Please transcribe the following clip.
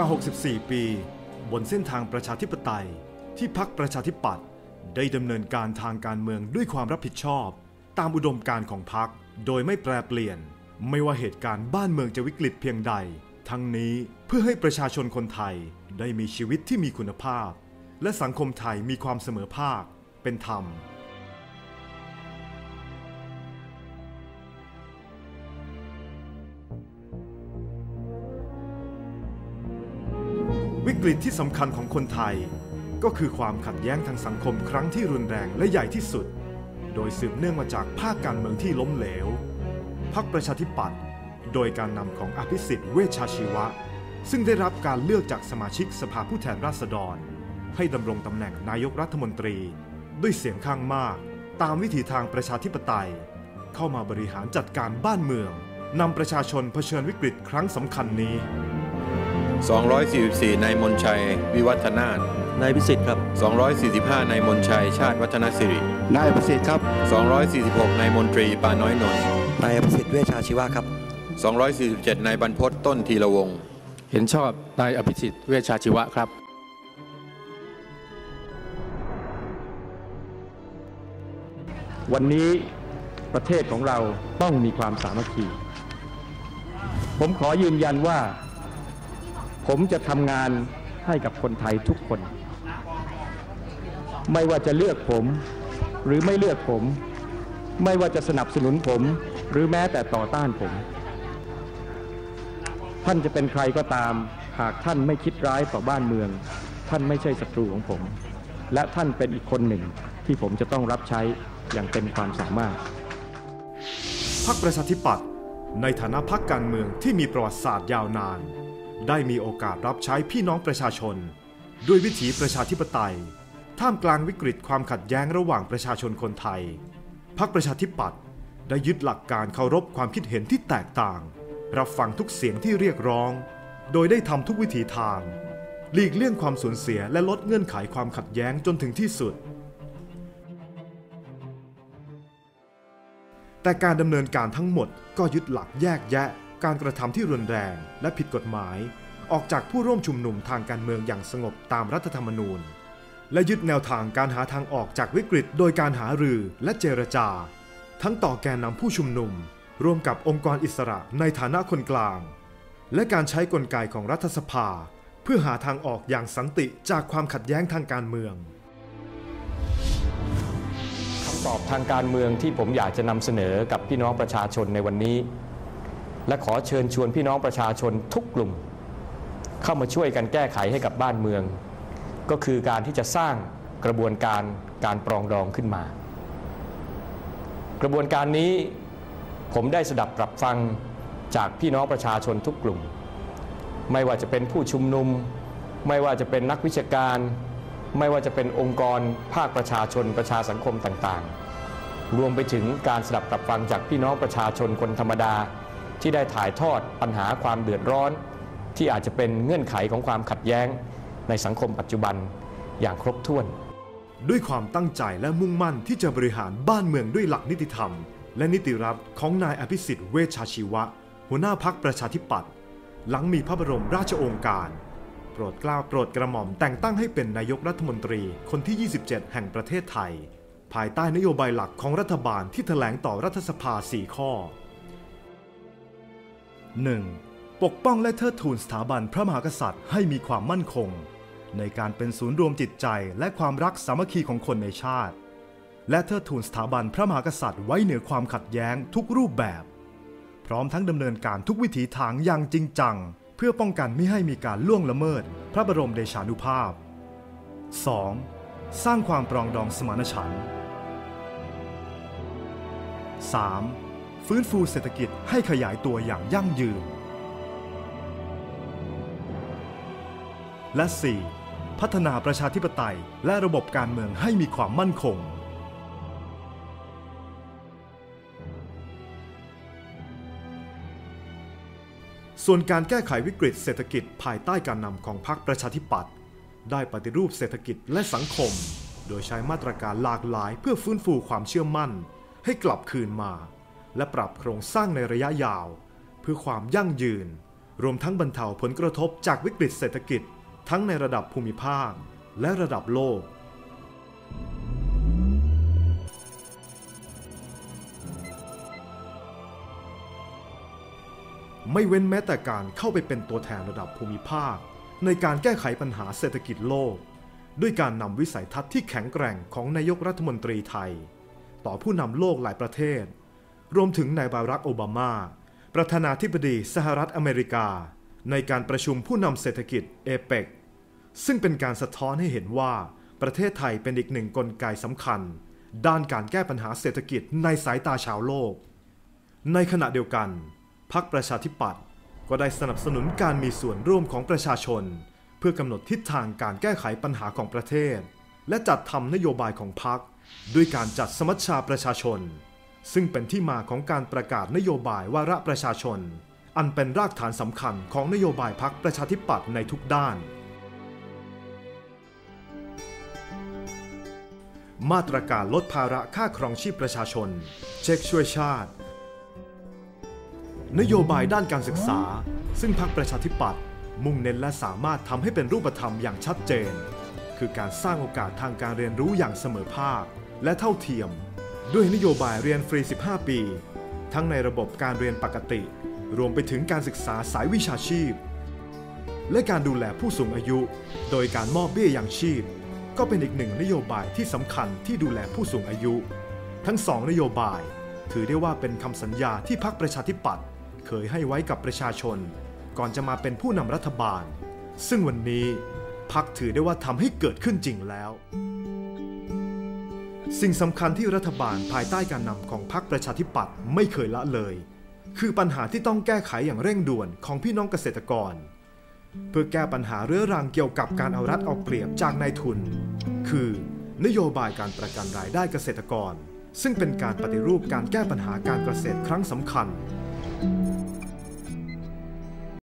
ว่า 64 ปี บนเส้นทางประชาธิปไตย ที่พักประชาธิปัตย์ได้ดำเนินการทางการเมืองด้วยความรับผิดชอบ ตามอุดมการของพักโดยไม่แปรเปลี่ยน ไม่ว่าเหตุการณ์บ้านเมืองจะวิกฤตเพียงใด ทั้งนี้เพื่อให้ประชาชนคนไทยได้มีชีวิตที่มีคุณภาพ และสังคมไทยมีความเสมอภาค เป็นธรรม วิกฤตที่สำคัญของคนไทย ก็คือความขัดแย้งทางสังคมครั้งที่รุนแรงและใหญ่ที่สุด โดยสืบเนื่องมาจากภาคการเมืองที่ล้มเหลวพรรคประชาธิปัตย์โดยการนำของอภิสิทธิ์เวชชาชีวะ ซึ่งได้รับการเลือกจากสมาชิกสภาผู้แทนราษฎร ให้ดำรงตำแหน่งนายกรัฐมนตรี ด้วยเสียงข้างมาก ตามวิถีทางประชาธิปไตย เข้ามาบริหารจัดการบ้านเมืองนำประชาชนเผชิญวิกฤตครั้งสำคัญนี้ 244นายมนชัย วิวัฒนาถนายพิสิทธิ์ครับ 245นายมนชัย ชาติวัฒนสิริ นายประสิทธิ์ครับ 246นายมนตรีปาน้อยนนท์นายประสิทธิ์เวชชาชีวะครับ 247นายบรรพตต้นทีละวงศ์เห็นชอบนายอภิสิทธิ์เวชชาชีวะครับ วันนี้ประเทศของเราต้องมีความสามัคคี ผมขอยืนยันว่า ผมจะทำงานให้กับคนไทยทุกคน ไม่ว่าจะเลือกผมหรือไม่เลือกผม ไม่ว่าจะสนับสนุนผม หรือแม้แต่ต่อต้านผม ท่านจะเป็นใครก็ตาม หากท่านไม่คิดร้ายต่อบ้านเมือง ท่านไม่ใช่ศัตรูของผม และท่านเป็นอีกคนหนึ่งที่ผมจะต้องรับใช้อย่างเต็มความสามารถพรรคประชาธิปัตย์ในฐานะพรรคการเมืองที่มีประวัติศาสตร์ยาวนาน ได้มีโอกาสรับใช้พี่น้องประชาชน ด้วยวิถีประชาธิปไตย ท่ามกลางวิกฤตความขัดแย้งระหว่างประชาชนคนไทย พรรคประชาธิปัตย์ได้ยึดหลักการเคารพความคิดเห็นที่แตกต่าง รับฟังทุกเสียงที่เรียกร้อง โดยได้ทำทุกวิถีทาง หลีกเลี่ยงความสูญเสียและลดเงื่อนไขความขัดแย้งจนถึงที่สุด แต่การดำเนินการทั้งหมดก็ยึดหลักแยกแยะ การกระทำที่รุนแรงและผิดกฎหมาย ออกจากผู้ร่วมชุมนุมทางการเมืองอย่างสงบตามรัฐธรรมนูญ และยึดแนวทางการหาทางออกจากวิกฤต โดยการหารือและเจรจา ทั้งต่อแกนนำผู้ชุมนุม ร่วมกับองค์กรอิสระในฐานะคนกลาง และการใช้กลไกของรัฐสภา เพื่อหาทางออกอย่างสันติจากความขัดแย้งทางการเมืองคำตอบทางการเมืองที่ผมอยากจะนำเสนอกับพี่น้องประชาชนในวันนี้ และขอเชิญชวนพี่น้องประชาชนทุกกลุ่ม เข้ามาช่วยกันแก้ไขให้กับบ้านเมือง ก็คือการที่จะสร้างกระบวนการการปรองดองขึ้นมา กระบวนการนี้ผมได้สดับปรับฟังจากพี่น้องประชาชนทุกกลุ่ม ไม่ว่าจะเป็นผู้ชุมนุม ไม่ว่าจะเป็นนักวิชาการ ไม่ว่าจะเป็นองค์กร ภาคประชาชนประชาสังคมต่างๆ รวมไปถึงการสดับปรับฟังจากพี่น้องประชาชนคนธรรมดา ที่ได้ถ่ายทอดปัญหาความเดือดร้อน ที่อาจจะเป็นเงื่อนไขของความขัดแย้ง ในสังคมปัจจุบันอย่างครบถ้วน ด้วยความตั้งใจและมุ่งมั่นที่จะบริหารบ้านเมืองด้วยหลักนิติธรรม และนิติรัฐของนายอภิสิทธิ์เวชชาชีวะ หัวหน้าพักประชาธิปัตย์หลังมีพระบรมราชโองการ โปรดเกล้าโปรดกระหม่อมแต่งตั้งให้เป็นนายกรัฐมนตรีคนที่ 27 แห่งประเทศไทย ภายใต้นโยบายหลักของรัฐบาลที่แถลงต่อรัฐสภา 4 ข้อ 1. ปกป้องและเทิดทูนสถาบันพระมหากษัตริย์ให้มีความมั่นคง ในการเป็นศูนย์รวมจิตใจและความรักสามัคคีของคนในชาติ และเทิดทูนสถาบันพระมหากษัตริย์ไว้เหนือความขัดแย้งทุกรูปแบบ พร้อมทั้งดำเนินการทุกวิถีทางอย่างจริงจัง เพื่อป้องกันไม่ให้มีการล่วงละเมิด พระบรมเดชานุภาพ 2. สร้างความปรองดองสมานฉันท์ 3. ฟื้นฟูเศรษฐกิจให้ขยายตัวอย่างยั่งยืน และ 4. พัฒนาประชาธิปไตยและระบบการเมืองให้มีความมั่นคง ส่วนการแก้ไขวิกฤตเศรษฐกิจภายใต้การนำของพรรคประชาธิปัตย์ได้ปฏิรูปเศรษฐกิจและสังคม โดยใช้มาตรการหลากหลายเพื่อฟื้นฟูความเชื่อมั่น ให้กลับคืนมา และปรับโครงสร้างในระยะยาว เพื่อความยั่งยืน รวมทั้งบรรเทาผลกระทบจากวิกฤตเศรษฐกิจ ทั้งในระดับภูมิภาค และระดับโลก ไม่เว้นแม้แต่การเข้าไปเป็นตัวแทนระดับภูมิภาค ในการแก้ไขปัญหาเศรษฐกิจโลก ด้วยการนำวิสัยทัศน์ที่แข็งแกร่งของนายกรัฐมนตรีไทย ต่อผู้นำโลกหลายประเทศ รวมถึงนายบารักโอบามา ประธานาธิบดีสหรัฐอเมริกา ในการประชุมผู้นำเศรษฐกิจเอเปกซึ่งเป็นการสะท้อนให้เห็นว่า ประเทศไทยเป็นอีกหนึ่งกลไกสำคัญ ด้านการแก้ปัญหาเศรษฐกิจในสายตาชาวโลก ในขณะเดียวกันพรรคประชาธิปัตย์ก็ได้สนับสนุนการมีส่วนร่วมของประชาชน เพื่อกำหนดทิศทางการแก้ไขปัญหาของประเทศ และจัดทำนโยบายของพรรคด้วยการจัดสมัชชาประชาชน ซึ่งเป็นที่มาของการประกาศนโยบายวาระประชาชน อันเป็นรากฐานสำคัญของนโยบายพรรคประชาธิปัตย์ในทุกด้าน มาตรการลดภาระค่าครองชีพประชาชน เช็คช่วยชาติ นโยบายด้านการศึกษา ซึ่งพรรคประชาธิปัตย์มุ่งเน้นและสามารถทำให้เป็นรูปธรรมอย่างชัดเจน คือการสร้างโอกาสทางการเรียนรู้อย่างเสมอภาค และเท่าเทียม ด้วยนโยบายเรียนฟรี 15 ปี ทั้งในระบบการเรียนปกติ รวมไปถึงการศึกษาสายวิชาชีพ และการดูแลผู้สูงอายุ โดยการมอบเบี้ยยังชีพ ก็เป็นอีกหนึ่งนโยบายที่สำคัญที่ดูแลผู้สูงอายุ ทั้งสองนโยบาย ถือได้ว่าเป็นคำสัญญาที่พรรคประชาธิปัตย์เคยให้ไว้กับประชาชน ก่อนจะมาเป็นผู้นำรัฐบาล ซึ่งวันนี้พรรคถือได้ว่าทำให้เกิดขึ้นจริงแล้ว สิ่งสำคัญที่รัฐบาลภายใต้การนำของพรรคประชาธิปัตย์ไม่เคยละเลย คือปัญหาที่ต้องแก้ไขอย่างเร่งด่วนของพี่น้องเกษตรกร เพื่อแก้ปัญหาเรื้อรังเกี่ยวกับการเอารัดเอาเปรียบจากนายทุน คือนโยบายการประกันรายได้เกษตรกร ซึ่งเป็นการปฏิรูปการแก้ปัญหาการเกษตรครั้งสำคัญ